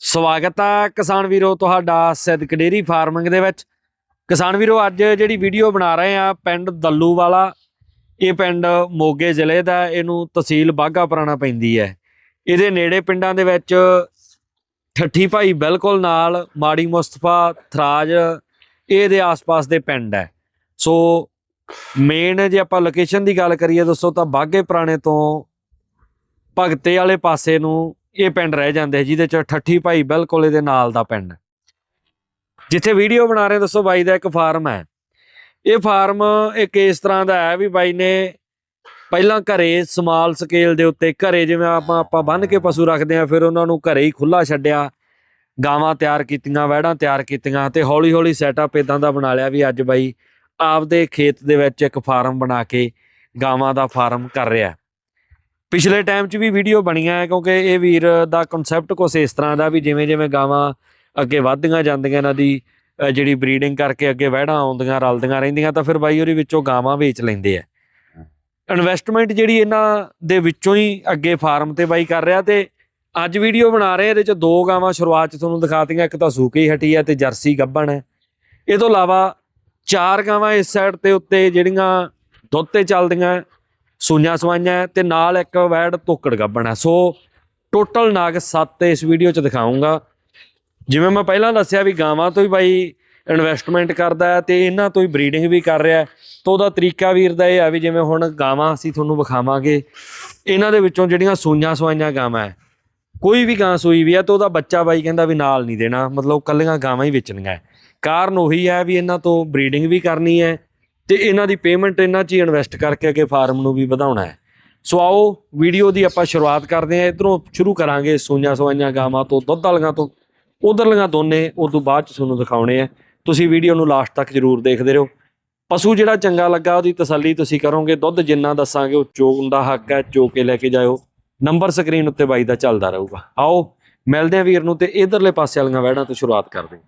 ਸਵਾਗਤ ਹੈ ਕਿਸਾਨ ਵੀਰੋ ਤੁਹਾਡਾ ਸਿੱਧਕ ਡੇਰੀ ਫਾਰਮਿੰਗ ਦੇ ਵਿੱਚ। ਕਿਸਾਨ ਵੀਰੋ, ਅੱਜ ਜਿਹੜੀ ਵੀਡੀਓ ਬਣਾ ਰਹੇ ਆ, ਪਿੰਡ ਦੱਲੂ ਵਾਲਾ, ਇਹ ਪਿੰਡ ਮੋਗੇ ਜ਼ਿਲ੍ਹੇ ਦਾ ਇਹਨੂੰ ਤਹਿਸੀਲ ਬਾਘਾ ਪੁਰਾਣਾ ਪੈਂਦੀ ਹੈ। ਇਹਦੇ ਨੇੜੇ ਪਿੰਡਾਂ ਦੇ ਵਿੱਚ ਠੱਠੀ ਭਾਈ ਬਿਲਕੁਲ ਨਾਲ, ਮਾੜੀ ਮੁਸਤਫਾ, ਥਰਾਜ ਇਹਦੇ ਆਸ-ਪਾਸ ਦੇ ਪਿੰਡ ਹੈ। ਸੋ ਮੇਨ ਜੇ ਆਪਾਂ ਲੋਕੇਸ਼ਨ ਦੀ ਗੱਲ ਕਰੀਏ ਦੋਸਤੋ ਤਾਂ ਬਾਗੇ ਪੁਰਾਣੇ ਤੋਂ ਭਗਤੇ ਵਾਲੇ ਪਾਸੇ ਨੂੰ ਇਹ ਪਿੰਡ ਰਹਿ ਜਾਂਦੇ ਜਿਹਦੇ ਚ ਠੱਠੀ ਭਾਈ ਬਿਲਕੁਲ ਇਹਦੇ ਨਾਲ ਦਾ ਪਿੰਡ ਜਿੱਥੇ ਵੀਡੀਓ ਬਣਾ ਰਹੇ ਦੱਸੋ ਬਾਈ ਦਾ ਇੱਕ ਫਾਰਮ ਹੈ। ਇਹ ਫਾਰਮ ਇੱਕ ਇਸ ਤਰ੍ਹਾਂ ਦਾ ਹੈ ਵੀ ਬਾਈ ਨੇ ਪਹਿਲਾਂ ਘਰੇ ਸਮਾਲ ਸਕੇਲ ਦੇ ਉੱਤੇ ਘਰੇ ਜਿਵੇਂ ਆਪਾਂ ਆਪਾਂ ਬੰਨ ਕੇ ਪਸ਼ੂ ਰੱਖਦੇ ਆ ਫਿਰ ਉਹਨਾਂ ਨੂੰ ਘਰੇ ਹੀ ਖੁੱਲਾ ਛੱਡਿਆ, ਗਾਵਾਂ ਤਿਆਰ ਕੀਤੀਆਂ, ਵਹਿੜਾਂ ਤਿਆਰ ਕੀਤੀਆਂ ਤੇ ਹੌਲੀ ਹੌਲੀ ਸੈਟਅਪ ਇਦਾਂ ਦਾ ਬਣਾ ਲਿਆ ਵੀ ਅੱਜ ਬਾਈ ਆਪਦੇ ਖੇਤ ਦੇ ਵਿੱਚ ਇੱਕ ਫਾਰਮ ਬਣਾ ਕੇ ਗਾਵਾਂ ਦਾ ਫਾਰਮ ਕਰ ਰਿਹਾ। ਪਿਛਲੇ ਟਾਈਮ 'ਚ ਵੀ ਵੀਡੀਓ ਬਣੀਆਂ ਹੈ, ਕਿਉਂਕਿ ਇਹ ਵੀਰ ਦਾ ਕਨਸੈਪਟ ਕੁਛ ਇਸ ਤਰ੍ਹਾਂ ਦਾ ਵੀ ਜਿਵੇਂ ਜਿਵੇਂ ਗਾਵਾਂ ਅੱਗੇ ਵਧਦੀਆਂ ਜਾਂਦੀਆਂ ਇਹਨਾਂ ਦੀ ਜਿਹੜੀ ਬਰੀਡਿੰਗ ਕਰਕੇ ਅੱਗੇ ਵਹਿੜਾਂ ਆਉਂਦੀਆਂ, ਰਲਦੀਆਂ ਰਹਿੰਦੀਆਂ, ਤਾਂ ਫਿਰ ਬਾਈ ਉਹਦੇ ਵਿੱਚੋਂ ਗਾਵਾਂ ਵੇਚ ਲੈਂਦੇ ਆ। ਇਨਵੈਸਟਮੈਂਟ ਜਿਹੜੀ ਇਹਨਾਂ ਦੇ ਵਿੱਚੋਂ ਹੀ ਅੱਗੇ ਫਾਰਮ ਤੇ ਬਾਈ ਕਰ ਰਿਹਾ ਤੇ ਅੱਜ ਵੀਡੀਓ ਬਣਾ ਰਹੇ ਇਹਦੇ ਚ ਦੋ ਗਾਵਾਂ ਸ਼ੁਰੂਆਤ ਚ ਤੁਹਾਨੂੰ ਦਿਖਾਤੀਆਂ, ਇੱਕ ਤਾਂ ਸੂਕੀ ਹਟੀ ਹੈ ਤੇ ਜਰਸੀ ਗੱਭਣ ਹੈ। ਇਹ ਤੋਂ ਇਲਾਵਾ ਚਾਰ ਗਾਵਾਂ ਇਸ ਸਾਈਡ ਤੇ ਉੱਤੇ ਜਿਹੜੀਆਂ ਦੁੱਧ ਤੇ ਚੱਲਦੀਆਂ ਸੂਈਆਂ ਸਵਾਈਆਂ ਹੈ ਤੇ ਨਾਲ ਇੱਕ ਵੈੜ ਤੋਕੜ ਗੱਭਣ ਸੋ ਟੋਟਲ ਨਾਗ 7 ਇਸ ਵੀਡੀਓ ਚ ਦਿਖਾਉਂਗਾ। ਜਿਵੇਂ ਮੈਂ ਪਹਿਲਾਂ ਦੱਸਿਆ ਵੀ ਗਾਵਾਂ ਤੋਂ ਹੀ ਬਾਈ ਇਨਵੈਸਟਮੈਂਟ ਕਰਦਾ ਹੈ ਤੇ ਇਹਨਾਂ ਤੋਂ ਹੀ ਬਰੀਡਿੰਗ ਵੀ ਕਰ ਰਿਹਾ ਤਾਂ ਉਹਦਾ ਤਰੀਕਾ ਵੀਰ ਦਾ ਇਹ ਆ ਵੀ ਜਿਵੇਂ ਹੁਣ ਗਾਵਾਂ ਅਸੀਂ ਤੁਹਾਨੂੰ ਵਿਖਾਵਾਂਗੇ, ਇਹਨਾਂ ਦੇ ਵਿੱਚੋਂ ਜਿਹੜੀਆਂ ਸੂਈਆਂ ਸਵਾਈਆਂ ਗਾਵਾਂ ਹੈ, ਕੋਈ ਵੀ ਗਾਂ ਸੂਈ ਵੀ ਹੈ ਤਾਂ ਉਹਦਾ ਬੱਚਾ ਬਾਈ ਕਹਿੰਦਾ ਵੀ ਨਾਲ ਨਹੀਂ ਦੇਣਾ, ਮਤਲਬ ਕੱਲੀਆਂ ਗਾਵਾਂ ਹੀ ਵੇਚਣੀਆਂ ਕਾਰਨ ਉਹੀ ਹੈ ਵੀ ਇਹਨਾਂ ਤੋਂ ਬਰੀਡਿੰਗ ਵੀ ਕਰਨੀ ਹੈ ਤੇ ਇਹਨਾਂ ਦੀ ਪੇਮੈਂਟ ਇਹਨਾਂ 'ਚ ਹੀ ਇਨਵੈਸਟ ਕਰਕੇ ਅੱਗੇ ਫਾਰਮ ਨੂੰ ਵੀ ਵਧਾਉਣਾ ਹੈ। ਸੋ ਆਓ ਵੀਡੀਓ ਦੀ ਆਪਾਂ ਸ਼ੁਰੂਆਤ ਕਰਦੇ ਹਾਂ। ਇਧਰੋਂ ਸ਼ੁਰੂ ਕਰਾਂਗੇ ਸੂਈਆਂ ਸਵਾਈਆਂ ਗਾਵਾਂ ਤੋਂ, ਦੁੱਧ ਵਾਲੀਆਂ ਤੋਂ, ਉਧਰਲੀਆਂ ਦੋਨੇ, ਉਸ ਤੋਂ ਬਾਅਦ ਚ ਤੁਹਾਨੂੰ ਦਿਖਾਉਣੇ ਆ। ਤੁਸੀਂ ਵੀਡੀਓ ਨੂੰ ਲਾਸਟ ਤੱਕ ਜਰੂਰ ਦੇਖਦੇ ਰਹੋ। ਪਸ਼ੂ ਜਿਹੜਾ ਚੰਗਾ ਲੱਗਾ ਉਹਦੀ ਤਸੱਲੀ ਤੁਸੀਂ ਕਰੋਗੇ। ਦੁੱਧ ਜਿੰਨਾ ਦੱਸਾਂਗੇ ਉਹ ਚੋਣ ਦਾ ਹੱਕ ਹੈ, ਚੋ ਕੇ ਲੈ ਕੇ ਜਾਇਓ। ਨੰਬਰ ਸਕਰੀਨ ਉੱਤੇ ਬਾਈ ਦਾ ਚੱਲਦਾ ਰਹੂਗਾ। ਆਓ, ਮਿਲਦੇ ਆ ਵੀਰ ਨੂੰ ਤੇ ਇਧਰਲੇ ਪਾਸੇ ਵਾਲੀਆਂ ਵਹਿੜਾਂ ਤੋਂ ਸ਼ੁਰੂਆਤ ਕਰਦੇ ਹਾਂ।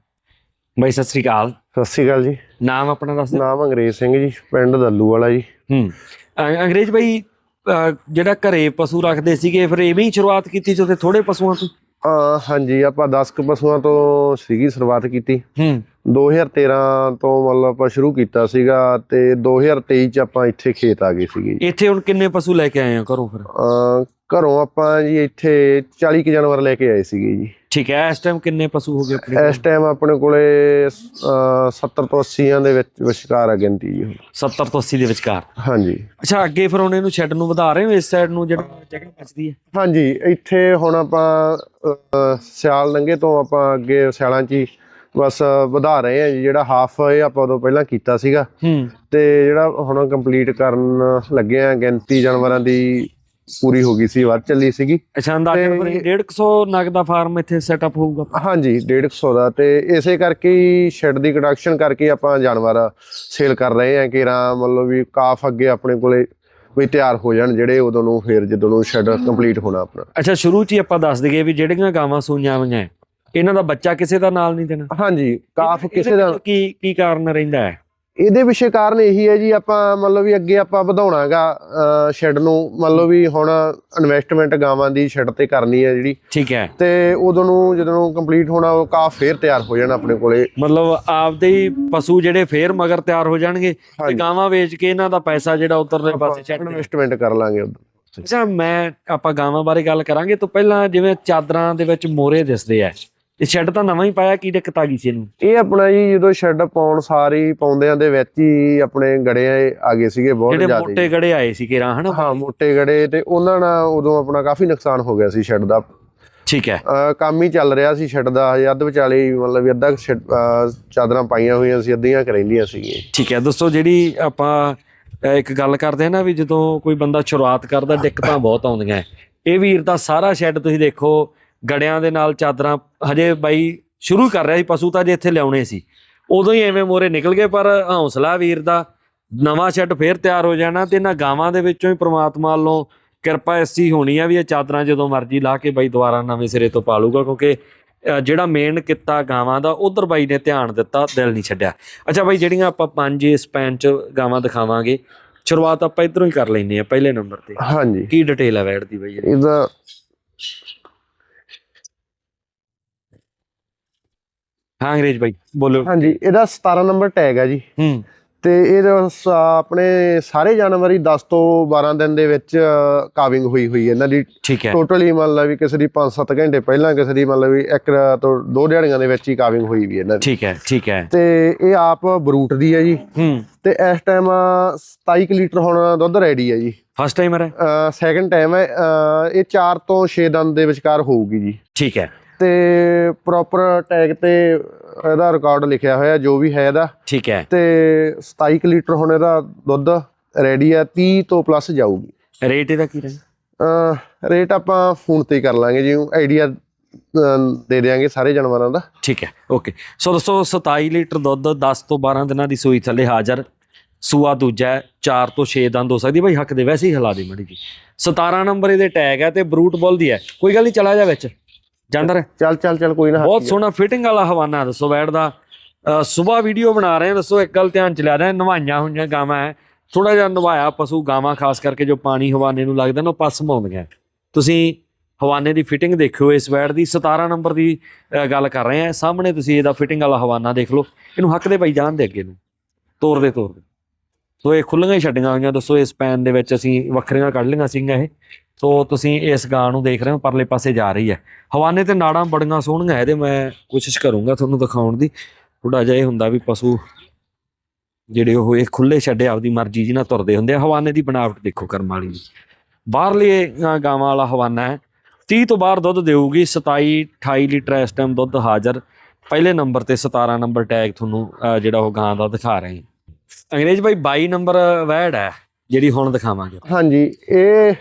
ਬਾਈ ਸਤਿ ਸ੍ਰੀ ਅਕਾਲ। ਸਤਿ ਸ਼੍ਰੀ ਅਕਾਲ ਜੀ। ਨਾਮ ਆਪਣਾ ਦੱਸ ਦਿਓ ਨਾਮ ਅੰਗਰੇਜ਼ ਸਿੰਘ ਜੀ ਪਿੰਡ ਦੱਲੂ ਵਾਲਾ ਜੀ। ਹੂੰ। ਅੰਗਰੇਜ਼ ਬਾਈ ਜਿਹੜਾ ਘਰੇ ਪਸ਼ੂ ਰੱਖਦੇ ਸੀਗੇ ਫਿਰ ਐਵੇਂ ਹੀ ਸ਼ੁਰੂਆਤ ਕੀਤੀ ਸੀ ਤੇ ਥੋੜੇ ਪਸ਼ੂਆਂ ਤੋਂ? ਹਾਂਜੀ ਆਪਾਂ 10 ਕੁ ਪਸ਼ੂਆਂ ਤੋਂ ਸੀਗੀ ਸ਼ੁਰੂਆਤ ਕੀਤੀ। ਹੂੰ। 2013 ਤੋਂ ਮਤਲਬ ਆਪਾਂ ਸ਼ੁਰੂ ਕੀਤਾ ਸੀਗਾ ਤੇ 2023 ਚ ਆਪਾਂ ਇੱਥੇ ਖੇਤ ਆ ਗਏ ਸੀਗੇ। ਇੱਥੇ ਹੁਣ ਕਿੰਨੇ ਪਸ਼ੂ ਲੈ ਕੇ ਆਏ ਹੋ ਘਰੋਂ ਫਿਰ? ਘਰੋਂ ਆਪਾਂ ਜੀ ਇੱਥੇ 40 ਕੁ ਜਾਨਵਰ ਲੈ ਕੇ ਆਏ ਸੀਗੇ ਜੀ। ਠੀਕ ਹੈ ਇਸ ਟਾਈਮ ਕਿੰਨੇ ਪਸ਼ੂ ਹੋ ਗਏ ਆਪਣੇ ਕੋਲ? ਇਸ ਟਾਈਮ ਆਪਣੇ ਕੋਲੇ ਅਹ 70 ਤੋਂ 80 ਦੇ ਵਿੱਚ ਵਿਚਕਾਰ ਆ ਗਿਣਤੀ ਜੀ ਹੁਣ। 70 ਤੋਂ 80 ਦੇ ਵਿਚਕਾਰ? ਹਾਂਜੀ। ਅੱਛਾ ਅੱਗੇ ਫਿਰ ਹੁਣ ਇਹਨੂੰ ਸ਼ੈੱਡ ਨੂੰ ਵਧਾ ਰਹੇ ਹੋ ਇਸ ਸਾਈਡ ਨੂੰ ਜਿਹੜਾ ਜਗ੍ਹਾ ਬਚਦੀ ਹੈ? ਹਾਂਜੀ ਇੱਥੇ ਹੁਣ ਆਪਾਂ ਅਹ, ਸਿਆਲ ਲੰਘੇ ਤੋਂ ਆਪਾਂ ਅੱਗੇ ਸਿਆਲਾਂ 'ਚ ਹੀ ਬਸ ਵਧਾ ਰਹੇ ਆ ਜੀ ਜਿਹੜਾ ਹਾਫ ਇਹ ਆਪਾਂ ਉਦੋਂ ਪਹਿਲਾਂ ਕੀਤਾ ਸੀਗਾ। ਹੂੰ। ਤੇ ਜਿਹੜਾ ਹੁਣ ਕੰਪਲੀਟ ਕਰਨ ਲੱਗੇ ਆ ਗਿਣਤੀ ਜਾਨਵਰਾਂ ਦੀ ਪੂਰੀ ਹੋ ਗਈ ਸੀ ਵੱਧ ਚੱਲੀ ਸੀਗੀ। ਅੱਛਾ ਅੰਦਾਜ਼ਨ ਫਿਰ 150 ਨਗ ਦਾ ਫਾਰਮ ਇੱਥੇ ਸੈਟਅਪ ਹੋਊਗਾ। ਹਾਂਜੀ 150 ਦਾ। ਤੇ ਇਸੇ ਕਰਕੇ ਹੀ ਸ਼ੈੱਡ ਦੀ ਕੰਡਕਸ਼ਨ ਕਰਕੇ ਹੀ ਆਪਾਂ ਜਾਨਵਰ ਸੇਲ ਕਰ ਰਹੇ ਆ ਕਿ ਰਾਂ ਮਤਲਬ ਵੀ ਕਾਫ ਅੱਗੇ ਆਪਣੇ ਕੋਲੇ ਵੀ ਤਿਆਰ ਹੋ ਜਾਣ ਜਿਹੜੇ ਉਦੋਂ ਨੂੰ ਫਿਰ ਜਦੋਂ ਨੂੰ ਸ਼ੈੱਡ ਕੰਪਲੀਟ ਹੋਣਾ ਆਪਣਾ। ਅੱਛਾ ਸ਼ੁਰੂ 'ਚ ਹੀ ਆਪਾਂ ਦੱਸ ਦਈਏ ਵੀ ਜਿਹੜੀਆਂ ਗਾਵਾਂ ਸੂਈਆਂ ਹੋਈਆਂ ਇਹਨਾਂ ਦਾ ਬੱਚਾ ਕਿਸੇ ਦਾ ਨਾਲ ਨਹੀਂ ਦੇਣਾ। ਹਾਂਜੀ ਕਾਫ ਕਿਸੇ ਦਾ ਕੀ ਕੀ ਕਾਰਨ ਰਹਿੰਦਾ ਹੈ? ਇਹਦੇ ਪਿੱਛੇ ਕਾਰਨ ਇਹੀ ਹੈ ਜੀ ਆਪਾਂ ਮਤਲਬ ਵੀ ਅੱਗੇ ਆਪਾਂ ਵਧਾਉਣਾਗਾ ਸ਼ੈੱਡ ਨੂੰ। ਮਤਲਬ ਵੀ ਹੁਣ ਇਨਵੈਸਟਮੈਂਟ ਗਾਵਾਂ ਦੀ ਸ਼ੈੱਡ ਤੇ ਕਰਨੀ ਹੈ ਜਿਹੜੀ। ਠੀਕ ਹੈ। ਤੇ ਉਦੋਂ ਨੂੰ ਜਦੋਂ ਨੂੰ ਕੰਪਲੀਟ ਹੋਣਾ ਉਹ ਕਾਫ ਫੇਰ ਤਿਆਰ ਹੋ ਜਾਣਾ ਆਪਣੇ ਕੋਲੇ। ਮਤਲਬ ਆਪਦੇ ਹੀ ਪਸ਼ੂ ਜਿਹੜੇ ਫੇਰ ਮਗਰ ਤਿਆਰ ਹੋ ਜਾਣਗੇ ਤੇ। ਗਾਵਾਂ ਵੇਚ ਕੇ ਇਹਨਾਂ ਦਾ ਪੈਸਾ ਜਿਹੜਾ ਉਤਰਲੇ ਪਾਸੇ ਛੱਡ ਇਨਵੈਸਟਮੈਂਟ ਕਰ ਲਾਂਗੇ ਉਦੋਂ। ਅੱਛਾ ਮੈਂ ਆਪਾਂ ਗਾਵਾਂ ਬਾਰੇ ਗੱਲ ਕਰਾਂਗੇ ਤੋਂ ਪਹਿਲਾਂ ਜਿਵੇਂ ਚਾਦਰਾਂ ਦੇ ਵਿੱਚ ਮੋਰੇ ਦਿਸਦੇ ਆ। ਇਹ ਸ਼ੈੱਡ ਤਾਂ ਨਵਾਂ ਹੀ ਪਾਇਆ ਕੀ ਦਿੱਕਤ ਆ ਗਈ ਸੀ ਇਹਨੂੰ? ਇਹ ਆਪਣਾ ਜੀ ਜਦੋਂ ਸ਼ੈੱਡ ਪਾਉਣ ਸਾਰੀ ਪਾਉਂਦਿਆਂ ਦੇ ਵਿੱਚ ਹੀ ਆਪਣੇ ਗੜੇ ਆ ਗਏ ਸੀਗੇ ਬਹੁਤ ਜਿਹੜੇ ਜ਼ਿਆਦਾ। ਮੋਟੇ ਗੜੇ ਆਏ ਸੀ ਕਿਰਾਂ ਹਨਾ? ਹਾਂ ਮੋਟੇ ਗੜੇ ਤੇ ਉਹਨਾਂ ਨਾਲ ਉਦੋਂ ਆਪਣਾ ਕਾਫੀ ਨੁਕਸਾਨ ਹੋ ਗਿਆ ਸੀ ਸ਼ੈੱਡ ਦਾ। ਠੀਕ ਹੈ। ਕੰਮ ਹੀ ਚੱਲ ਰਿਹਾ ਸੀ ਸ਼ੈੱਡ ਦਾ ਅੱਧ ਵਿਚਾਲੇ ਮਤਲਬ ਅੱਧਾ ਚਾਦਰਾਂ ਪਾਈਆਂ ਹੋਈਆਂ ਸੀ ਅੱਧੀਆਂ ਕਰੈਂਦੀਆਂ ਸੀਗੀਆਂ। ਠੀਕ ਹੈ ਦੋਸਤੋ ਜਿਹੜੀ ਆਪਾਂ ਇੱਕ ਗੱਲ ਕਰਦੇ ਹਾਂ ਨਾ ਵੀ ਜਦੋਂ ਕੋਈ ਬੰਦਾ ਸ਼ੁਰੂਆਤ ਕਰਦਾ ਦਿੱਕਤਾਂ ਬਹੁਤ ਆਉਂਦੀਆਂ। ਇਹ ਵੀਰ ਦਾ ਸਾਰਾ ਸ਼ੈੱਡ ਤੁਸੀਂ ਦੇਖੋ ਗੜਿਆਂ ਦੇ ਨਾਲ ਚਾਦਰਾਂ ਹਜੇ ਬਾਈ ਸ਼ੁਰੂ ਕਰ ਰਿਹਾ ਸੀ ਪਸ਼ੂ ਤਾਂ ਜੇ ਇੱਥੇ ਲਿਆਉਣੇ ਸੀ। ਉਦੋਂ ਹੀ ਐਵੇਂ ਮੋਰੇ ਨਿਕਲ ਗਏ ਪਰ ਹੌਸਲਾ ਵੀਰ ਦਾ ਨਵਾਂ ਸ਼ੈੱਡ ਫੇਰ ਤਿਆਰ ਹੋ ਜਾਣਾ ਤੇ ਇਹਨਾਂ ਗਾਵਾਂ ਦੇ ਵਿੱਚੋਂ ਹੀ ਪ੍ਰਮਾਤਮਾ ਵੱਲੋਂ ਕਿਰਪਾ ਐਸੀ ਹੋਣੀ ਆ ਵੀ ਇਹ ਚਾਦਰਾਂ ਜਦੋਂ ਮਰਜ਼ੀ ਲਾ ਕੇ ਬਾਈ ਦੁਬਾਰਾ ਨਵੇਂ ਸਿਰੇ ਤੋਂ ਪਾ ਲੂਗਾ ਕਿਉਂਕਿ ਜਿਹੜਾ ਮੇਨ ਕਿੱਤਾ ਗਾਵਾਂ ਦਾ ਉਧਰ ਬਾਈ ਨੇ ਧਿਆਨ ਦਿੱਤਾ ਦਿਲ ਨਹੀਂ ਛੱਡਿਆ। ਅੱਛਾ ਬਾਈ ਜਿਹੜੀਆਂ ਆਪਾਂ ਪੰਜ ਇਸ ਪੈਨ ਚ ਗਾਵਾਂ ਦਿਖਾਵਾਂਗੇ ਸ਼ੁਰੂਆਤ ਆਪਾਂ ਇਧਰੋਂ ਹੀ ਕਰ ਲੈਨੇ ਆ ਪਹਿਲੇ ਨੰਬਰ ਤੇ। ਹਾਂਜੀ। ਕੀ ਡਿਟੇਲ ਹੈ ਵੈੜ ਦੀ ਬਾਈ? ਇਹਦਾ ਹਾਂ ਅੰਗਰੇਜ਼ ਬਾਈ ਬੋਲੋ। ਹਾਂਜੀ ਇਹਦਾ 17 ਨੰਬਰ ਟੈਗ ਹੈ ਜੀ। ਹੂੰ। ਤੇ ਇਹ ਆਪਣੇ ਸਾਰੇ ਜਾਨਵਰ ਹੀ 10 ਤੋਂ 12 ਦਿਨ ਦੇ ਵਿੱਚ ਕਾਵਿੰਗ ਹੋਈ ਹੋਈ ਹੈ। ਇਹਨਾਂ ਦੀ ਠੀਕ ਹੈ। ਟੋਟਲੀ ਮੰਨ ਲਾ ਵੀ ਕਿਸੇ ਦੀ 5-7 ਘੰਟੇ ਪਹਿਲਾਂ ਕਿਸੇ ਦੀ ਮੰਨ ਲਾ ਵੀ ਇੱਕ ਤੋਂ ਦੋ ਦਿਹਾੜੀਆਂ ਦੇ ਵਿੱਚ ਹੀ ਕਾਵਿੰਗ ਹੋਈ ਵੀ ਇਹਨਾਂ ਦੀ। ਠੀਕ ਹੈ ਠੀਕ ਹੈ। ਤੇ ਇਹ ਆਪ ਬਰੂਟ ਦੀ ਹੈ ਜੀ। ਹੂੰ। ਤੇ ਇਸ ਟਾਈਮ 27 ਕੁ ਲੀਟਰ ਹੁਣ ਦੁੱਧ ਰੈਡੀ ਹੈ ਜੀ। ਫਸਟ ਟਾਈਮਰ ਹੈ? ਸੈਕੰਡ ਟਾਈਮ ਹੈ। ਇਹ 4 ਤੋਂ 6 ਦਿਨ ਦੇ ਵਿਚਕਾਰ ਹੋਊਗੀ ਜੀ। ਠੀਕ ਹੈ। ਤੇ ਪ੍ਰੋਪਰ ਟੈਗ ਤੇ ਇਹਦਾ ਰਿਕਾਰਡ ਲਿਖਿਆ ਹੋਇਆ ਜੋ ਵੀ ਹੈ ਇਹਦਾ। ਠੀਕ ਹੈ। ਤੇ 27 ਕੁ ਲੀਟਰ ਹੁਣ ਇਹਦਾ ਦੁੱਧ ਰੈਡੀ ਹੈ 30 ਤੋਂ ਪਲੱਸ ਜਾਊਗੀ। ਰੇਟ ਇਹਦਾ ਕੀ ਰਹੇਗਾ ਰੇਟ ਆਪਾਂ ਫੋਨ ਤੇ ਕਰ ਲਾਂਗੇ ਜੀ ਆਈਡੀਆ ਦੇ ਦੇਾਂਗੇ ਸਾਰੇ ਜਾਨਵਰਾਂ ਦਾ। ਠੀਕ ਹੈ ਓਕੇ ਸੋ ਦੋਸਤੋ 27 ਲੀਟਰ ਦੁੱਧ 10 ਤੋਂ 12 ਦਿਨਾਂ ਦੀ ਸੂਈ ਥੱਲੇ ਹਾਜ਼ਰ। ਸੂਆ ਦੂਜਾ 4 ਤੋਂ 6 ਦੰਦ ਹੋ ਸਕਦੀ ਭਾਈ ਹੱਕ ਦੇ ਵੈਸੇ ਹੀ ਹਿਲਾ ਦੇ ਮੜੀ ਜੀ। 17 ਨੰਬਰ ਇਹਦੇ ਟੈਗ ਹੈ ਤੇ ਬਰੂਟ ਬੁੱਲ ਦੀ ਹੈ। ਕੋਈ ਗੱਲ ਨਹੀਂ ਚਲਾ ਜਾ ਵਿੱਚ। ਜਾਂਦਾ ਰਹਿ। ਚੱਲ ਚੱਲ ਚੱਲ ਕੋਈ ਨਾ ਬਹੁਤ ਸੋਹਣਾ ਫਿਟਿੰਗ ਵਾਲਾ ਹਵਾਨਾ ਦੱਸੋ ਵੈੜ ਦਾ। ਸਵੇਰ ਵੀਡੀਓ ਬਣਾ ਰਹੇ ਹਾਂ ਦੱਸੋ ਇੱਕ ਗੱਲ ਧਿਆਨ ਚ ਲਿਆ ਦੇ ਨਵਾਈਆਂ ਹੋਈਆਂ ਗਾਵਾਂ ਹੈ। ਥੋੜਾ ਜਿਹਾ ਨਵਾਇਆ ਪਸ਼ੂ ਗਾਵਾਂ ਖਾਸ ਕਰਕੇ ਜੋ ਪਾਣੀ ਹਵਾਨੇ ਨੂੰ ਲੱਗਦਾ ਨਾ ਉਹ ਪਸਮ ਆਉਂਦੀਆਂ। ਤੁਸੀਂ ਹਵਾਨੇ ਦੀ ਫਿਟਿੰਗ ਦੇਖਿਓ ਇਸ ਵੈੜ ਦੀ 17 ਨੰਬਰ ਦੀ ਗੱਲ ਕਰ ਰਹੇ ਹਾਂ। ਸਾਹਮਣੇ ਤੁਸੀਂ ਇਹਦਾ ਫਿਟਿੰਗ ਵਾਲਾ ਹਵਾਨਾ ਦੇਖ ਲਓ। ਇਹਨੂੰ ਹੱਕ ਦੇ ਭਾਈ ਜਾਣ ਦੇ ਅੱਗੇ ਨੂੰ। ਤੋਰ ਦੇ ਤੋਰ ਦੇ। ਸੋ ਇਹ ਖੁੱਲੀਆਂ ਹੀ ਛੱਡੀਆਂ ਹੋਈਆਂ। ਦੱਸੋ ਇਸ ਪੈਨ ਦੇ ਵਿੱਚ ਅਸੀਂ ਵੱਖਰੀਆਂ ਕੱਢ ਲਈਆਂ ਸੀਗੀਆਂ ਇਹ। ਸੋ ਤੁਸੀਂ ਇਸ ਗਾਂ ਨੂੰ ਦੇਖ ਰਹੇ ਹੋ, ਪਰਲੇ ਪਾਸੇ ਜਾ ਰਹੀ ਹੈ। ਹਵਾਨੇ ਤੇ ਨਾੜਾਂ ਬੜੀਆਂ ਸੋਹਣੀਆਂ, ਇਹਦੇ ਮੈਂ ਕੋਸ਼ਿਸ਼ ਕਰੂੰਗਾ ਤੁਹਾਨੂੰ ਦਿਖਾਉਣ ਦੀ। ਥੋੜਾ ਜਿਹਾ ਇਹ ਹੁੰਦਾ ਵੀ ਪਸ਼ੂ ਜਿਹੜੇ ਉਹ ਇਹ ਖੁੱਲੇ ਛੱਡੇ, ਆਪਦੀ ਮਰਜ਼ੀ ਜੀ ਨਾਲ ਤੁਰਦੇ ਹੁੰਦੇ ਆ। ਹਵਾਨੇ ਦੀ ਬਣਾਵਟ ਦੇਖੋ ਕਰਮ ਵਾਲੀ ਦੀ ਬਾਹਰਲੇ ਗਾਵਾਂ ਵਾਲਾ ਹਵਾਨਾ ਹੈ। 30 ਤੋਂ ਬਾਹਰ ਦੁੱਧ ਦੇਊਗੀ 27 28 ਲੀਟਰ ਇਸ ਟਾਈਮ ਦੁੱਧ ਹਾਜ਼ਰ। ਪਹਿਲੇ ਨੰਬਰ ਤੇ 17 ਨੰਬਰ ਟੈਗ ਤੁਹਾਨੂੰ ਜਿਹੜਾ ਉਹ ਗਾਂ ਦਾ ਦਿਖਾ ਰਹੇ ਹਾਂ। ਅੰਗਰੇਜ਼ ਭਾਈ 22 ਨੰਬਰ ਵੈੜ ਹੈ ਜਿਹੜੀ ਹੁਣ ਦਿਖਾਵਾਂਗੇ ਹਾਂਜੀ ਇਹ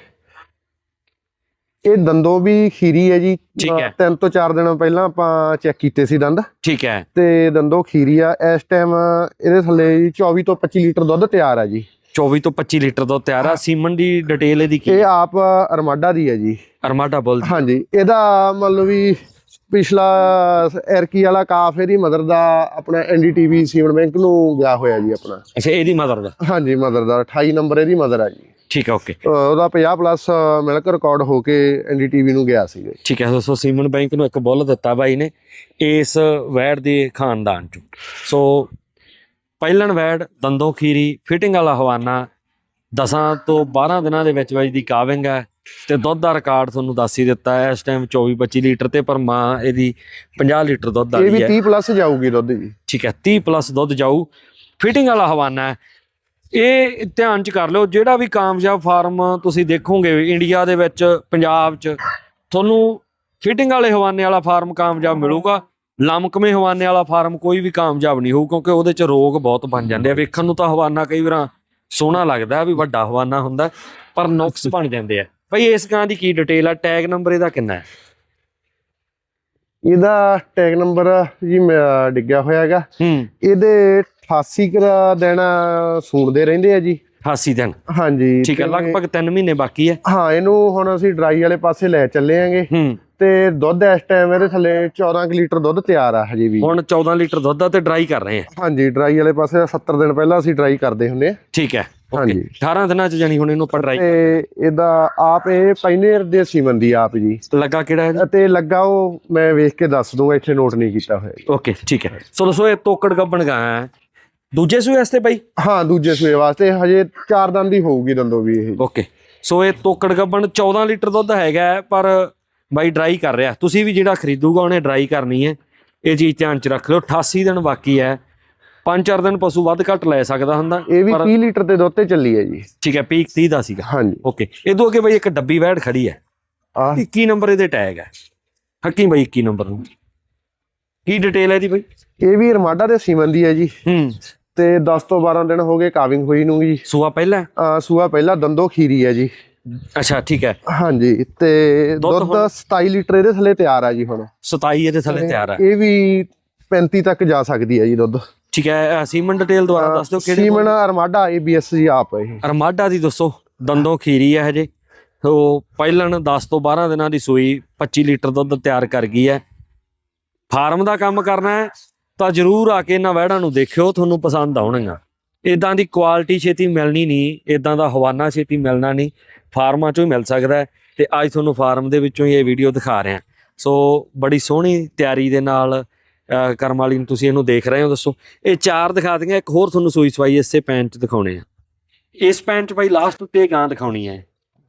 ਇਹ ਦੰਦੋਂ ਵੀ ਖੀਰੀ ਹੈ ਜੀ। ਤਿੰਨ ਤੋਂ ਚਾਰ ਦਿਨ ਪਹਿਲਾਂ ਆਪਾਂ ਚੈੱਕ ਕੀਤੇ ਸੀ ਦੰਦ। ਠੀਕ ਹੈ। ਤੇ ਦੰਦੋਂ ਖੀਰੀ ਆ। ਇਸ ਟਾਈਮ ਇਹਦੇ ਥੱਲੇ ਜੀ 24 ਤੋਂ 25 ਲੀਟਰ ਦੁੱਧ ਤਿਆਰ ਆ ਜੀ। 24 ਤੋਂ 25 ਲੀਟਰ ਦੁੱਧ ਤਿਆਰ ਆ। ਸੀਮਨ ਦੀ ਡਿਟੇਲ ਇਹਦੀ ਕੀ ਇਹ ਆਪ ਅਰਮਾਡਾ ਦੀ ਹੈ ਜੀ। ਅਰਮਾਡਾ ਬੁੱਲ। ਹਾਂਜੀ ਇਹਦਾ ਮੰਨ ਲਓ ਵੀ ਪਿਛਲਾ ਐਰਕੀ ਵਾਲਾ ਕਾਫ ਇਹਦੀ ਮਦਰ ਦਾ ਆਪਣਾ ਐਨਡੀਟੀਵੀ ਸੀਮਨ ਬੈਂਕ ਨੂੰ ਗਿਆ ਹੋਇਆ ਜੀ ਆਪਣਾ। ਅੱਛਾ ਇਹਦੀ ਮਦਰ ਦਾ? ਹਾਂਜੀ ਮਦਰ ਦਾ 28 ਨੰਬਰ ਇਹਦੀ ਮਦਰ ਆ ਜੀ। ਠੀਕ ਹੈ ਓਕੇ। ਉਹਦਾ 50 ਪਲੱਸ ਮਿਲਕ ਰਿਕਾਰਡ ਹੋ ਕੇ ਐਨਡੀਟੀਵੀ ਨੂੰ ਗਿਆ ਜੀ। ਠੀਕ ਹੈ ਦੋਸਤੋ ਸੀਮਨ ਬੈਂਕ ਨੂੰ ਇੱਕ ਬੁੱਲ ਦਿੱਤਾ ਬਾਈ ਨੇ ਇਸ ਵੈੜ ਦੇ ਖਾਨਦਾਨ ਚੋਂ। ਸੋ ਪਹਿਲਣ ਵੈੜ ਦੰਦੋਂ ਖੀਰੀ ਫਿਟਿੰਗ ਵਾਲਾ ਹਵਾਨਾ ਦਸਾਂ ਤੋਂ 12 ਦਿਨਾਂ ਦੇ ਵਿੱਚ ਵਿੱਚ ਦੀ ਕਾਵਿੰਗ ਹੈ। ਤੇ ਦੁੱਧ ਦਾ ਰਿਕਾਰਡ ਤੁਹਾਨੂੰ ਦੱਸ ਹੀ ਦਿੱਤਾ ਹੈ ਇਸ ਟਾਈਮ 24 25 ਲੀਟਰ ਤੇ ਪਰ ਮਾਂ ਇਹਦੀ 50 ਲੀਟਰ ਦੁੱਧ ਇਹ ਵੀ ਵਾਲੀ ਹੈ। 30 ਪਲੱਸ ਜਾਊਗੀ ਦੁੱਧ ਜੀ ਠੀਕ ਹੈ 30 ਪਲੱਸ ਦੁੱਧ ਜਾਊ। ਫਿਟਿੰਗ ਵਾਲਾ ਹਵਾਨਾ ਹੈ। ਇਹ ਧਿਆਨ ਚ ਕਰ ਲਿਓ ਜਿਹੜਾ ਵੀ ਕਾਮਯਾਬ ਫਾਰਮ ਤੁਸੀਂ ਦੇਖੋਗੇ ਇੰਡੀਆ ਦੇ ਵਿੱਚ ਪੰਜਾਬ ਚ ਤੁਹਾਨੂੰ ਫਿਟਿੰਗ ਵਾਲੇ ਹਵਾਨੇ ਵਾਲਾ ਫਾਰਮ ਕਾਮਯਾਬ ਮਿਲੂਗਾ। ਲਮਕਵੇਂ ਹਵਾਨੇ ਵਾਲਾ ਫਾਰਮ ਕੋਈ ਵੀ ਕਾਮਯਾਬ ਨਹੀਂ ਹੋਊ ਕਿਉਂਕਿ ਉਹਦੇ ਚ ਰੋਗ ਬਹੁਤ ਬਣ ਜਾਂਦੇ ਆ। ਵੇਖਣ ਨੂੰ ਤਾਂ ਹਵਾਨਾ ਕਈ ਵਾਰਾਂ ਸੋਹਣਾ ਲੱਗਦਾ ਵੀ ਵੱਡਾ ਹਵਾਨਾ ਹੁੰਦਾ ਪਰ ਨੁਕਸ ਬਣ ਜਾਂਦੇ ਆ। ਭਾਈ ਇਸ ਗਾਂ ਦੀ ਕੀ ਡਿਟੇਲ ਆ? ਟੈਗ ਨੰਬਰ ਇਹਦਾ ਕਿੰਨਾ ਹੈ? ਇਹਦਾ ਟੈਗ ਨੰਬਰ ਜੀ ਡਿੱਗਿਆ ਹੋਇਆ ਹੈਗਾ। ਇਹਦੇ 88 ਕੁ ਦਿਨ ਸੂਣਦੇ ਰਹਿੰਦੇ ਆ ਜੀ। 88 ਦਿਨ। ਹਾਂਜੀ ਠੀਕ ਹੈ ਲਗਭਗ 3 ਮਹੀਨੇ ਬਾਕੀ ਹੈ ਹਾਂ ਇਹਨੂੰ ਹੁਣ ਅਸੀਂ ਡਰਾਈ ਵਾਲੇ ਪਾਸੇ ਲੈ ਚੱਲੇ ਆਂਗੇ। ਤੇ ਦੁੱਧ ਇਸ ਟਾਈਮ ਇਹਦੇ ਥੱਲੇ 14 ਕੁ ਲੀਟਰ ਦੁੱਧ ਤਿਆਰ ਆ ਹਜੇ ਵੀ। ਹੁਣ 14 ਲੀਟਰ ਦੁੱਧ ਆ ਤੇ ਡਰਾਈ ਕਰ ਰਹੇ ਆ। ਹਾਂਜੀ ਡਰਾਈ ਵਾਲੇ ਪਾਸੇ 70 ਦਿਨ ਪਹਿਲਾਂ ਅਸੀਂ ਡਰਾਈ ਕਰਦੇ ਹੁੰਦੇ ਆ। ਠੀਕ ਹੈ ਹਾਂਜੀ। ਓਕੇ 18 ਦਿਨਾਂ ਚ ਜਾਨੀ ਹੁਣ ਇਹਨੂੰ ਆਪਾਂ ਡਰਾਈ ਤੇ ਇਹਦਾ ਆਪ ਇਹ ਪਾਈਨੀਅਰ ਦੇ ਸੀਮਨ ਦੀ ਆਪ ਜੀ। ਲੱਗਾ ਕਿਹੜਾ ਹੈ ਅਤੇ ਲੱਗਾ ਉਹ ਮੈਂ ਵੇਖ ਕੇ ਦੱਸ ਦੂੰਗਾ ਇੱਥੇ ਨੋਟ ਨਹੀਂ ਕੀਤਾ ਹੋਇਆ। ਓਕੇ ਠੀਕ ਹੈ। ਸੋ ਦੋਸਤੋ ਇਹ ਤੋਕੜ ਗੱਬਣ ਗਾ ਹੈ। ਦੂਜੇ ਸੂਏ ਵਾਸਤੇ ਬਾਈ? ਹਾਂ ਦੂਜੇ ਸੂਏ ਵਾਸਤੇ। ਹਜੇ ਚਾਰ ਦੰਦ ਦੀ ਹੋਊਗੀ ਦੰਦੋ ਵੀ ਇਹ। ਓਕੇ ਸੋ ਇਹ ਤੋਕੜ ਗੱਬਣ 14 ਲੀਟਰ ਦੁੱਧ ਹੈਗਾ ਪਰ ਬਾਈ ਡਰਾਈ ਕਰ ਰਿਹਾ। ਤੁਸੀਂ ਵੀ ਜਿਹੜਾ ਖਰੀਦੂਗਾ ਉਹਨੇ ਡਰਾਈ ਕਰਨੀ ਹੈ। ਇਹ ਚੀਜ਼ ਧਿਆਨ ਚ ਰੱਖ ਲਿਓ। 88 ਦਿਨ ਬਾਕੀ ਹੈ। 5-4 ਦਿਨ ਪਸ਼ੂ ਵੱਧ ਘੱਟ ਲੈ ਸਕਦਾ ਹੁੰਦਾ ਇਹ ਵੀ ਪਰ 30 ਲੀਟਰ ਦੇ ਦੁੱਧ ਤੇ ਚੱਲੀ ਹੈ ਜੀ। ਠੀਕ ਹੈ ਪੀਕ 30 ਦਾ ਸੀਗਾ। ਹਾਂਜੀ। ਓਕੇ ਇਹਦੋਂ ਅੱਗੇ ਬਾਈ ਇੱਕ ਡੱਬੀ ਵੈੜ ਖੜੀ ਹੈ। ਆ 21 ਨੰਬਰ ਇਹਦੇ ਟੈਗ ਹੈ। ਹੱਕੀ ਬਾਈ 21 ਨੰਬਰ ਨੂੰ। ਕੀ ਡਿਟੇਲ ਹੈ ਇਹਦੀ ਬਾਈ? ਇਹ ਵੀ ਰਮਾਡਾ ਦੇ ਸੀਮਨ ਦੀ ਹੈ ਜੀ। ਹੂੰ। ਤੇ 10 ਤੋਂ 12 ਦਿਨ ਹੋ ਗਏ ਕਾਵਿੰਗ ਹੋਈ ਨੂੰ ਜੀ। ਸੂਆ ਪਹਿਲਾ? ਹੈ? ਆ ਸੂਆ ਪਹਿਲਾ ਦੰਦੋ ਖੀਰੀ ਹੈ ਜੀ। ਅੱਛਾ ਠੀਕ ਹੈ। ਹਾਂਜੀ ਤੇ ਦੁੱਧ ਦੁੱਧ ਹੁਣ- 27 ਲੀਟਰ ਇਹਦੇ ਥੱਲੇ ਤਿਆਰ ਆ ਜੀ ਹੁਣ। 27 ਇਹਦੇ ਥੱਲੇ ਤਿਆਰ ਹੈ। ਇਹ ਵੀ 35 ਤੱਕ ਜਾ ਸਕਦੀ ਹੈ ਜੀ ਦੁੱਧ। ਠੀਕ ਹੈ ਸੀਮਨ ਡਿਟੇਲ ਦੁਬਾਰਾ ਦੱਸ ਦਿਓ ਕਿਹੜੇ ਸੀਮਨ ਅਰਮਾਡਾ ਏਬੀਐਸ ਜੀ ਆਪ ਹੈ ਇਹ ਅਰਮਾਡਾ ਦੀ ਦੱਸੋ ਦੰਦੋਂ ਖੀਰੀ ਹੈ ਹਜੇ ਸੋ ਪਹਿਲਣ 10 ਤੋਂ 12 ਦਿਨਾਂ ਦੀ ਸੂਈ 25 ਲੀਟਰ ਦੁੱਧ ਤਿਆਰ ਕਰ ਗਈ ਹੈ। ਫਾਰਮ ਦਾ ਕੰਮ ਕਰਨਾ ਹੈ ਤਾਂ ਜਰੂਰ ਆ ਕੇ ਇਹਨਾਂ ਵਹਿੜਾਂ ਨੂੰ ਦੇਖਿਓ ਤੁਹਾਨੂੰ ਪਸੰਦ ਆਉਣਗੀਆਂ। ਇਦਾਂ ਦੀ ਕੁਆਲਿਟੀ ਛੇਤੀ ਮਿਲਣੀ ਨਹੀਂ ਇਦਾਂ ਦਾ ਹਵਾਨਾ ਛੇਤੀ ਮਿਲਣਾ ਨਹੀਂ ਫਾਰਮਾਂ ਚੋਂ ਹੀ ਮਿਲ ਸਕਦਾ ਤੇ ਅੱਜ ਤੁਹਾਨੂੰ ਫਾਰਮ ਦੇ ਵਿੱਚੋਂ ਹੀ ਇਹ ਵੀਡੀਓ ਦਿਖਾ ਰਹੇ। ਸੋ ਬੜੀ ਸੋਹਣੀ ਤਿਆਰੀ ਦੇ ਨਾਲ ਕਰਮ ਵਾਲੀ ਨੂੰ ਤੁਸੀਂ ਇਹਨੂੰ ਦੇਖ ਰਹੇ ਹੋ ਦੱਸੋ। ਇਹ ਚਾਰ ਦਿਖਾ ਦਿੰਗੇ ਇੱਕ ਹੋਰ ਤੁਹਾਨੂੰ ਸੂਈ ਸਵਾਈ ਇਸੇ ਚ ਦਿਖਾਉਣੇ ਆ। ਇਸ ਚ ਬਾਈ ਲਾਸਟ ਉੱਤੇ ਗਾਂ ਦਿਖਾਉਣੀ ਹੈ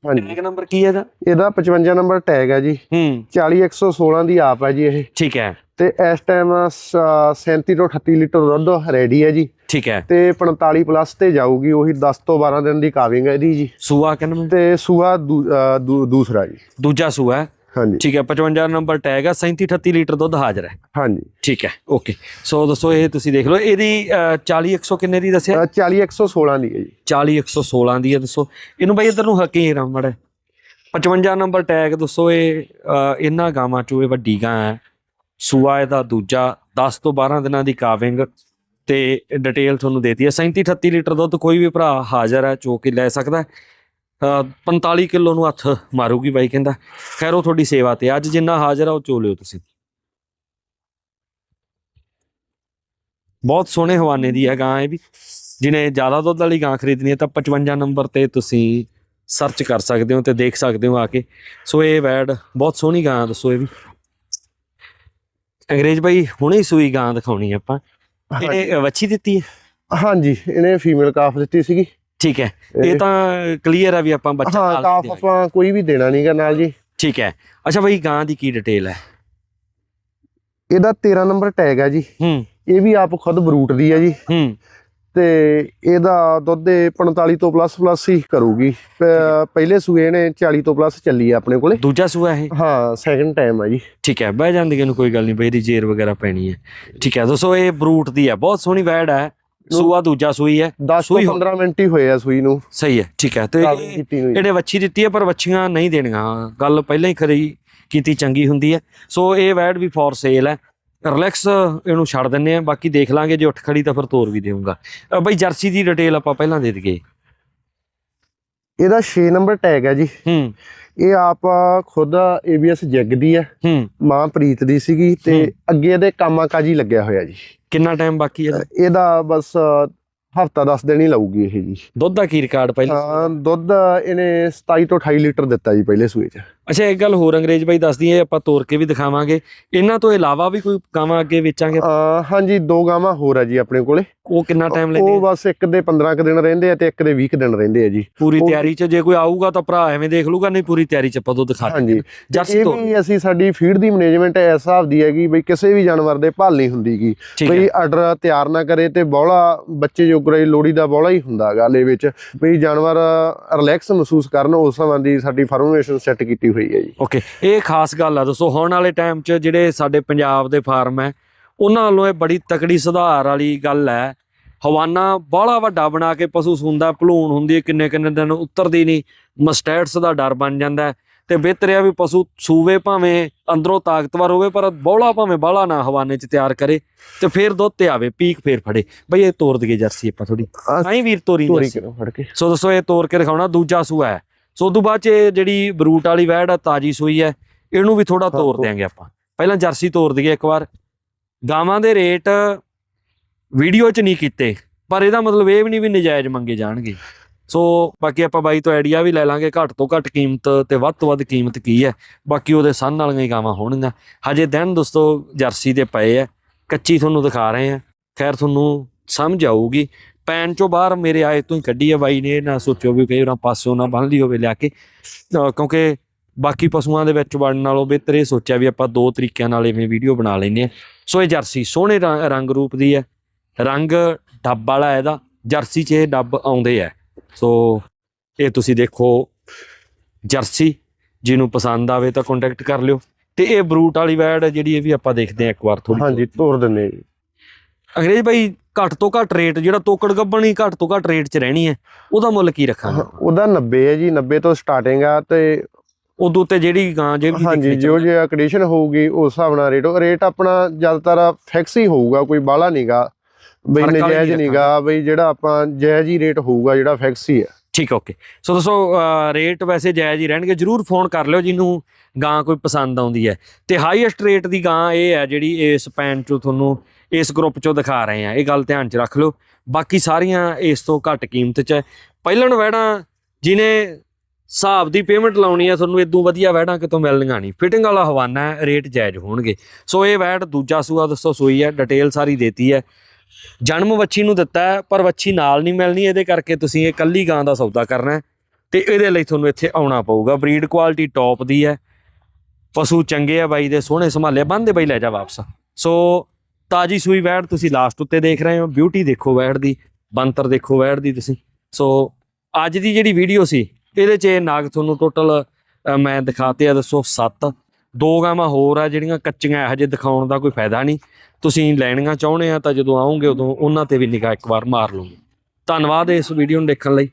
ਹਾਂਜੀ। ਕਿੰਨੇ ਨੰਬਰ ਕੀ ਹੈ ਇਹਦਾ? ਇਹਦਾ 55 ਨੰਬਰ ਟੈਗ ਹੈ ਜੀ। ਹੂੰ। 40116 ਦੀ ਆਪ ਹੈ ਜੀ ਇਹ। ਠੀਕ ਹੈ। ਤੇ ਇਸ ਟਾਈਮ 37 ਤੋਂ 38 ਲੀਟਰ ਦੁੱਧ ਰੈਡੀ ਹੈ ਜੀ। ਠੀਕ ਹੈ। ਤੇ 45 ਪਲੱਸ ਤੇ ਜਾਊਗੀ ਉਹੀ 10 ਤੋਂ 12 ਦਿਨ ਦੀ ਕਾਵਿੰਗ ਹੈ ਇਹਦੀ ਜੀ। ਸੂਆ ਕਿੰਨਾ? ਤੇ ਸੂਆ ਦੂਸਰਾ ਜੀ। ਦੂਜਾ ਸੂਆ। ਹੈ ਹਾਂਜੀ। ਠੀਕ ਹੈ 55 ਨੰਬਰ ਟੈਗ ਹੈ 37 38 ਲੀਟਰ ਦੁੱਧ ਹਾਜ਼ਰ ਹੈ। ਹਾਂਜੀ। ਠੀਕ ਹੈ ਓਕੇ ਸੋ ਦੱਸੋ ਇਹ ਤੁਸੀਂ ਦੇਖ ਲਓ ਇਹਦੀ ਅਹ, 40 100 ਕਿੰਨੇ ਦੀ ਦੱਸਿਆ? 40116 ਦੀ ਹੈ ਜੀ। 40 116 ਦੀ ਹੈ ਦੱਸੋ। ਇਹਨੂੰ ਬਾਈ ਇਧਰ ਨੂੰ ਹੱਕੀ ਰਾਮੜ 55 ਨੰਬਰ ਟੈਗ ਦੱਸੋ ਇਹ ਇਹਨਾਂ ਗਾਵਾਂ ਚੋਂ ਇਹ ਵੱਡੀ ਗਾਂ ਹੈ। ਸੂਆ ਇਹਦਾ ਦੂਜਾ 10 ਤੋਂ 12 ਦਿਨਾਂ ਦੀ ਕਾਵਿੰਗ ਤੇ ਡਿਟੇਲ ਤੁਹਾਨੂੰ ਦੇਤੀ ਹੈ। 37 38 ਲੀਟਰ ਦੁੱਧ ਕੋਈ ਵੀ ਭਰਾ ਹਾਜ਼ਰ ਹੈ ਚੋ ਕੇ ਲੈ ਸਕਦਾ ਹੈ। ਅਹ, 45 ਕਿਲੋ ਨੂੰ ਹੱਥ ਮਾਰੂਗੀ ਬਾਈ ਕਹਿੰਦਾ। ਖੈਰ ਉਹ ਤੁਹਾਡੀ ਸੇਵਾ ਤੇ। ਅੱਜ ਜਿੰਨਾ ਹਾਜ਼ਰ ਆ ਉਹ ਚੋ ਲਿਓ ਤੁਸੀਂ। ਬਹੁਤ ਸੋਹਣੇ ਹਵਾਨੇ ਦੀ ਹੈ ਗਾਂ ਇਹ ਵੀ। ਜਿਹਨੇ ਜ਼ਿਆਦਾ ਦੁੱਧ ਵਾਲੀ ਗਾਂ ਖਰੀਦਣੀ ਹੈ ਤਾਂ 55 ਨੰਬਰ ਤੇ ਤੁਸੀਂ ਸਰਚ ਕਰ ਸਕਦੇ ਹੋ ਤੇ ਦੇਖ ਸਕਦੇ ਹੋ ਆ ਕੇ। ਸੋ ਇਹ ਵੈਡ ਬਹੁਤ ਸੋਹਣੀ ਗਾਂ ਦੱਸੋ ਇਹ ਵੀ। ਅੰਗਰੇਜ਼ ਭਾਈ ਹੁਣੇ ਹੀ ਸੂਈ ਗਾਂ ਦਿਖਾਉਣੀ ਆਪਾਂ। ਇਹਨੇ ਅ, ਵੱਛੀ ਦਿੱਤੀ ਹੈ? ਹਾਂਜੀ ਇਹਨੇ ਫੀਮੇਲ ਕਾਫ ਦਿੱਤੀ ਸੀਗੀ। ਠੀਕ ਹੈ। ਇਹ ਤਾਂ ਕਲੀਅਰ ਹੈ ਵੀ ਆਪਾਂ ਬੱਚਾ ਹਾਂ ਕਾਫ। ਆਪਾਂ ਕੋਈ ਵੀ ਦੇਣਾ ਨਹੀਂਗਾ ਨਾਲ ਜੀ। ਠੀਕ ਹੈ। ਅੱਛਾ ਭਾਈ ਗਾਂ ਦੀ ਕੀ ਡਿਟੇਲ ਹੈ? ਇਹਦਾ 13 ਨੰਬਰ ਟੈਗ ਹੈ ਜੀ। ਹੂੰ। ਇਹ ਵੀ ਆਪ ਖੁਦ ਬਰੂਟ ਦੀ ਹੈ ਜੀ। ਹੂੰ। ਤੇ ਇਹਦਾ ਦੁੱਧ ਇਹ 45 ਤੋਂ ਪਲੱਸ ਪਲੱਸ ਹੀ ਕਰੂਗੀ। ਪਹਿਲੇ ਸੂਏ ਨੇ 40 ਤੋਂ ਪਲੱਸ ਚੱਲੀ ਹੈ ਆਪਣੇ ਕੋਲੇ। ਦੂਜਾ ਸੂਆ ਇਹ? ਹਾਂ ਸੈਕੰਡ ਟਾਈਮ ਹੈ ਜੀ। ਠੀਕ ਹੈ ਬਹਿ ਜਾਂਦੀ ਨੂੰ ਕੋਈ ਗੱਲ ਨਹੀਂ ਬਈ ਇਹਦੀ ਜੇਰ ਵਗੈਰਾ ਪੈਣੀ ਹੈ। ਠੀਕ ਹੈ ਦੋਸਤੋ ਇਹ ਬਰੂਟ ਦੀ ਹੈ ਬਹੁਤ ਸੋਹਣੀ ਵੈੜ ਹੈ ਸੂਆ ਦੂਜਾ ਸੂਈ ਹੈ 10 ਤੋਂ ਸੂਈ ਹੋ- 15 ਮਿੰਟ ਹੀ ਹੋਏ ਆ ਸੂਈ ਨੂੰ। ਸਹੀ ਹੈ ਠੀਕ ਹੈ ਤੇ। ਇਹਨੇ ਵੱਛੀ ਦਿੱਤੀ ਹੈ ਪਰ ਵੱਛੀਆਂ ਨਹੀਂ ਦੇਣੀਆਂ। ਗੱਲ ਪਹਿਲਾਂ ਹੀ ਖਰੀ ਕੀਤੀ ਚੰਗੀ ਹੁੰਦੀ ਹੈ। ਸੋ ਇਹ ਵੈਡ ਵੀ ਫॉर ਸੇਲ ਹੈ। ਰਿਲੈਕਸ ਇਹਨੂੰ ਛੱਡ ਦਿੰਨੇ ਆ ਬਾਕੀ ਦੇਖ ਲਾਂਗੇ ਜੇ ਉੱਠ ਖੜੀ ਤਾਂ ਫਿਰ ਤੋਰ ਵੀ ਦੇਵਾਂਗਾ ਬਈ ਜਰਸੀ ਦੀ ਡਿਟੇਲ ਆਪਾਂ ਪਹਿਲਾਂ ਦੇ ਦਈਏ। ਇਹਦਾ 6 ਨੰਬਰ ਟੈਗ ਹੈ ਜੀ। ਹੂੰ। ਇਹ ਆਪ ਖੁਦ ABS ਜੈਗ ਦੀ ਹੈ। ਹੂੰ। ਮਾਂ ਪ੍ਰੀਤ ਦੀ ਸੀਗੀ ਤੇ। ਅੱਗੇ ਇਹਦੇ ਕੰਮਾਂ ਕਾਜੀ ਲੱਗਿਆ ਹੋਇਆ ਜੀ। ਕਿੰਨਾ ਟਾਈਮ ਬਾਕੀ ਹੈ? ਇਹਦਾ ਬਸ ਹਫਤਾ 10 ਦਿਨ ਹੀ ਲਾਊਗੀ ਇਹ ਜੀ। ਦੁੱਧ ਦਾ ਕੀ ਰਿਕਾਰਡ ਪਹਿਲਾਂ? ਹਾਂ ਦੁੱਧ ਇਹਨੇ 27 ਤੋਂ 28 ਲੀਟਰ ਦਿੱਤਾ ਜੀ ਪਹਿਲੇ ਸੂਏ 'ਚ। ਅੱਛਾ ਇੱਕ ਗੱਲ ਹੋਰ ਅੰਗਰੇਜ਼ ਬਾਈ ਦੱਸ ਦਈਏ ਆਪਾਂ ਤੋਰ ਕੇ ਵੀ ਦਿਖਾਵਾਂਗੇ। ਇਹਨਾਂ ਤੋਂ ਇਲਾਵਾ ਵੀ ਕੋਈ ਗਾਵਾਂ ਅੱਗੇ ਵੇਚਾਂਗੇ? ਹਾਂਜੀ ਦੋ ਗਾਵਾਂ ਹੋਰ ਆ ਜੀ ਆਪਣੇ ਕੋਲੇ। ਉਹ ਕਿੰਨਾ ਟਾਈਮ ਉਹ ਲੈਂਦੇ ਆ? ਬਸ ਇੱਕ ਦੇ 15 ਕੁ ਦਿਨ ਰਹਿੰਦੇ ਆ ਤੇ ਇੱਕ ਦੇ 20 ਕੁ ਦਿਨ ਰਹਿੰਦੇ ਆ ਜੀ। ਪੂਰੀ ਉਹ- ਤਿਆਰੀ 'ਚ ਜੇ ਕੋਈ ਆਊਗਾ ਤਾਂ ਭਰਾ ਐਵੇਂ ਦੇਖ ਲੂਗਾ ਨਹੀਂ ਪੂਰੀ ਤਿਆਰੀ 'ਚ ਆਪਾਂ ਦੁੱਧ ਦਿਖਾ ਹਾਂਜੀ। ਜਰਸੀ ਇਹ ਤੋਂ? ਵੀ ਅਸੀਂ ਸਾਡੀ ਫੀਡ ਦੀ ਮੈਨੇਜਮੈਂਟ ਇਸ ਹਿਸਾਬ ਦੀ ਹੈਗੀ ਬਈ ਕਿਸੇ ਵੀ ਜਾਨਵਰ ਦੇ ਭਾਲ ਨਹੀਂ ਹੁੰਦੀਗੀ ਬਈ ਹੈ। ਆਰਡਰ ਤਿਆਰ ਨਾ ਕਰੇ ਤੇ ਬੌਲਾ ਬੱਚੇ ਜੋਗਰਾ ਹੀ ਲੋੜੀ ਦਾ ਬੌਲਾ ਹੀ ਹੁੰਦਾ ਗਾਲੇ ਵਿੱਚ। ਬਈ ਜਾਨਵਰ ਰਿਲੈਕਸ ਮਹਿਸੂਸ ਕਰਨ ਉਸ ਸੰਬੰਧੀ ਸਾਡੀ ਫਾਰਮੇਸ਼ਨ ਸੈੱਟ ਕੀਤੀ ਹੋਈ ਹੈ ਜੀ। ਓਕੇ ਇਹ ਖਾਸ ਗੱਲ ਆ ਦੋਸਤੋ ਹੁਣ ਵਾਲੇ ਟਾਈਮ 'ਚ ਜਿਹੜੇ ਸਾਡੇ ਪੰਜਾਬ ਦੇ ਫਾਰਮ ਹੈ ਉਹਨਾਂ ਵੱਲੋਂ ਇਹ ਬੜੀ ਤਕੜੀ ਸੁਧਾਰ ਵਾਲੀ ਗੱਲ ਹੈ। ਹਵਾਨਾ ਬਾਹਲਾ ਵੱਡਾ ਬਣਾ ਕੇ ਪਸ਼ੂ ਸੁੰਦਾ ਭਲੂਣ ਹੁੰਦੀ ਹੈ ਕਿੰਨੇ ਕਿੰਨੇ ਦਿਨ ਉਤਰਦੀ ਨਹੀਂ ਮਸਟੈਟਸ ਦਾ ਡਰ ਬਣ ਜਾਂਦਾ ਤੇ ਬਿਹਤਰ ਆ ਵੀ ਪਸ਼ੂ ਸੂਵੇ ਭਾਵੇਂ ਅੰਦਰੋਂ ਤਾਕਤਵਰ ਹੋਵੇ ਪਰ ਬੌਲਾ ਭਾਵੇਂ ਬਾਹਲਾ ਨਾ ਹਵਾਨੇ ਚ ਤਿਆਰ ਕਰੇ ਤੇ ਫਿਰ ਦੁੱਧ ਤੇ ਆਵੇ ਪੀਕ ਫੇਰ ਫੜੇ। ਬਈ ਇਹ ਤੋਰ ਦਈਏ ਜਰਸੀ ਆਪਾਂ ਥੋੜੀ ਸਾਈ ਵੀਰ ਤੋਰੀ ਜਰਸੀ। ਸੋ ਦੋਸਤੋ ਇਹ ਤੋਰ ਕੇ ਦਿਖਾਉਣਾ ਦੂਜਾ ਸੂਆ ਹੈ। ਸੋ ਉਦੋਂ ਬਾਅਦ ਚ ਇਹ ਜਿਹੜੀ ਬਰੂਟ ਵਾਲੀ ਵੈੜ ਆ ਤਾਜੀ ਸੂਈ ਹੈ ਇਹਨੂੰ ਵੀ ਥੋੜਾ ਤੋਰ। ਦਿਆਂਗੇ ਆਪਾਂ। ਪਹਿਲਾਂ ਜਰਸੀ ਤੋਰ ਦਈਏ ਇੱਕ ਵਾਰ। ਗਾਵਾਂ ਦੇ ਰੇਟ ਵੀਡੀਓ 'ਚ ਨਹੀਂ ਕੀਤੇ ਪਰ ਇਹਦਾ ਮਤਲਬ ਇਹ ਵੀ ਨਹੀਂ ਵੀ ਨਜਾਇਜ਼ ਮੰਗੇ ਜਾਣਗੇ। ਸੋ ਬਾਕੀ ਆਪਾਂ ਬਾਈ ਤੋਂ ਆਈਡੀਆ ਵੀ ਲੈ ਲਾਂਗੇ ਘੱਟ ਤੋਂ ਘੱਟ ਕੀਮਤ ਤੇ ਵੱਧ ਤੋਂ ਵੱਧ ਕੀਮਤ ਕੀ ਹੈ। ਬਾਕੀ ਉਹਦੇ ਸੰਨ ਵਾਲੀਆਂ ਹੀ ਗਾਵਾਂ ਹੋਣਗੀਆਂ। ਹਜੇ ਦਿਨ ਦੋਸਤੋ ਜਰਸੀ ਦੇ ਪਏ ਆ ਕੱਚੀ ਤੁਹਾਨੂੰ ਦਿਖਾ ਰਹੇ ਆ। ਖੈਰ ਤੁਹਾਨੂੰ ਸਮਝ ਆਊਗੀ। ਪੈਨ ਚੋਂ ਬਾਹਰ ਮੇਰੇ ਆਏ ਤੋਂ ਹੀ ਕੱਢੀ ਆ ਬਾਈ ਨੇ ਨਾ ਸੋਚਿਓ ਵੀ ਕਈ ਵਾਰ ਪਾਸੋਂ ਨਾ ਬੰਨ ਲਈ ਹੋਵੇ ਲਿਆ ਕੇ। ਕਿਉਂਕਿ ਬਾਕੀ ਪਸ਼ੂਆਂ ਦੇ ਵਿੱਚ ਵੜਨ ਨਾਲੋਂ ਬਿਹਤਰ ਇਹ ਸੋਚਿਆ ਵੀ ਆਪਾਂ ਦੋ ਤਰੀਕਿਆਂ ਨਾਲ ਇਵੇਂ ਵੀਡੀਓ ਬਣਾ ਲੈਂਦੇ ਆ। ਸੋ ਇਹ ਜਰਸੀ ਸੋਹਣੇ ਰੰਗ ਰੂਪ ਦੀ ਹੈ। ਰੰਗ ਡੱਬ ਵਾਲਾ ਇਹਦਾ ਜਰਸੀ 'ਚ ਇਹ ਡੱਬ ਆਉਂਦੇ ਆ। ਸੋ ਇਹ ਤੁਸੀਂ ਦੇਖੋ ਜਰਸੀ ਜਿਹਨੂੰ ਪਸੰਦ ਆਵੇ ਤਾਂ ਕੰਟੈਕਟ ਕਰ ਲਿਓ। ਤੇ ਇਹ ਬਰੂਟ ਵਾਲੀ ਵੈੜ ਜਿਹੜੀ ਇਹ ਵੀ ਆਪਾਂ ਦੇਖਦੇ ਆ ਇੱਕ ਵਾਰ ਥੋੜੀ ਹਾਂਜੀ ਤੋਰ ਦਿੰਨੇ ਅੰਗਰੇਜ਼ ਭਾਈ ਘੱਟ ਤੋਂ ਘੱਟ ਰੇਟ ਜਿਹੜਾ ਤੋਕੜ ਗੱਬਣੀ ਘੱਟ ਤੋਂ ਘੱਟ ਰੇਟ 'ਚ ਰਹਿਣੀ ਹੈ ਉਹਦਾ ਮੁੱਲ ਕੀ ਰੱਖਾਂਗੇ? ਉਹਦਾ 90 ਹੈ ਜੀ 90 ਤੋਂ ਸਟਾਰਟਿੰਗ ਆ ਤੇ ਉਦੋਂ ਤੇ ਜਿਹੜੀ ਗਾਂ ਜਿਹੜੀ ਹਾਂਜੀ ਜੋ ਜੇ ਕੰਡੀਸ਼ਨ ਹੋਊਗੀ ਉਸ ਹਿਸਾਬ ਨਾਲ ਰੇਟ ਰੇਟ ਆਪਣਾ ਜ਼ਿਆਦਾਤਰ ਫਿਕਸ ਹੀ ਹੋਊਗਾ ਕੋਈ ਬਾਹਲਾ ਨਹੀਂਗਾ ਬਈ ਨਜਾਇਜ਼ ਨਹੀਂ ਨਹੀਂਗਾ ਬਈ ਜਿਹੜਾ ਆਪਾਂ ਜਾਇਜ਼ ਹੀ ਰੇਟ ਹੋਊਗਾ ਜਿਹੜਾ ਫਿਕਸ ਹੀ ਹੈ। ਠੀਕ ਓਕੇ ਸੋ ਦੋਸਤੋ ਰੇਟ ਵੈਸੇ ਜਾਇਜ਼ ਹੀ ਰਹਿਣਗੇ ਜਰੂਰ ਫੋਨ ਕਰ ਲਿਓ ਜਿਹਨੂੰ ਗਾਂ ਕੋਈ ਪਸੰਦ ਆਉਂਦੀ ਹੈ। ਤੇ ਹਾਈਐਸਟ ਰੇਟ ਦੀ ਗਾਂ ਇਹ ਹੈ ਜਿਹੜੀ ਇਸ ਪੈਨ ਚੋਂ ਤੁਹਾਨੂੰ ਇਸ ਗਰੁੱਪ ਚੋਂ ਦਿਖਾ ਰਹੇ ਆ ਇਹ ਗੱਲ ਧਿਆਨ 'ਚ ਰੱਖ ਲਿਓ। ਬਾਕੀ ਸਾਰੀਆਂ ਇਸ ਤੋਂ ਘੱਟ ਕੀਮਤ 'ਚ ਹੈ। ਪਹਿਲਣ ਵੈੜਾਂ ਜਿਨੇ ਹਿਸਾਬ ਦੀ ਪੇਮੈਂਟ ਲਾਉਣੀ ਹੈ, ਤੁਹਾਨੂੰ ਇਦੋਂ ਵਧੀਆ ਵੈੜਾਂ ਕਿਤੋਂ ਮਿਲਣੀਆਂ ਨਹੀਂ। ਫਿਟਿੰਗ ਵਾਲਾ ਹਵਾਨਾ ਹੈ ਰੇਟ ਜਾਇਜ਼ ਹੋਣਗੇ। ਸੋ ਇਹ ਵੈੜ ਦੂਜਾ ਸੂਆ ਦੱਸੋ ਸੂਈ ਹੈ ਡਿਟੇਲ ਸਾਰੀ ਦੇਤੀ ਹੈ। ਜਨਮ ਵੱਛੀ ਨੂੰ ਦਿੱਤਾ ਪਰ ਵੱਛੀ ਨਾਲ ਨਹੀਂ ਮਿਲਣੀ। ਇਹਦੇ ਕਰਕੇ ਤੁਸੀਂ ਇਹ ਕੱਲੀ ਗਾਂ ਦਾ ਸੌਦਾ ਕਰਨਾ ਹੈ। ਤੇ ਇਹਦੇ ਲਈ ਤੁਹਾਨੂੰ ਇੱਥੇ ਆਉਣਾ ਪਊਗਾ। ਬਰੀਡ ਕੁਆਲਿਟੀ ਟੌਪ ਦੀ ਹੈ। ਪਸ਼ੂ ਚੰਗੇ ਆ ਬਾਈ ਦੇ, ਸੋਹਣੇ ਸੰਭਾਲੇ ਬੰਦੇ ਬਾਈ ਲੈ ਜਾ ਵਾਪਸ। ਸੋ ਤਾਜੀ ਸੂਈ ਵੈੜ ਤੁਸੀਂ ਲਾਸਟ ਉੱਤੇ ਦੇਖ ਰਹੇ ਹੋ ਬਿਊਟੀ ਦੇਖੋ ਵੈੜ ਦੀ ਬੰਤਰ ਦੇਖੋ ਵੈੜ ਦੀ ਤੁਸੀਂ। ਸੋ ਅੱਜ ਦੀ ਜਿਹੜੀ ਵੀਡੀਓ ਸੀ, ਇਹਦੇ 'ਚ ਇਹ ਨਾਗ ਤੁਹਾਨੂੰ ਟੋਟਲ ਮੈਂ ਦਿਖਾਤੇ ਆ, ਦੱਸੋ 7 ਦੋ ਗਾਵਾਂ ਹੋਰ ਆ ਜਿਹੜੀਆਂ ਕੱਚੀਆਂ, ਇਹੋ ਜਿਹੇ ਦਿਖਾਉਣ ਦਾ ਕੋਈ ਫਾਇਦਾ ਨਹੀਂ। ਤੁਸੀਂ ਲੈਣੀਆਂ ਚਾਹੁੰਦੇ ਆ ਤਾਂ ਜਦੋਂ ਆਉਂਗੇ ਉਦੋਂ ਉਹਨਾਂ ਤੇ ਵੀ ਨਿਗਾਹ ਇੱਕ ਵਾਰ ਮਾਰ ਲਓਗੇ। ਧੰਨਵਾਦ ਇਸ ਵੀਡੀਓ ਨੂੰ ਦੇਖਣ ਲਈ।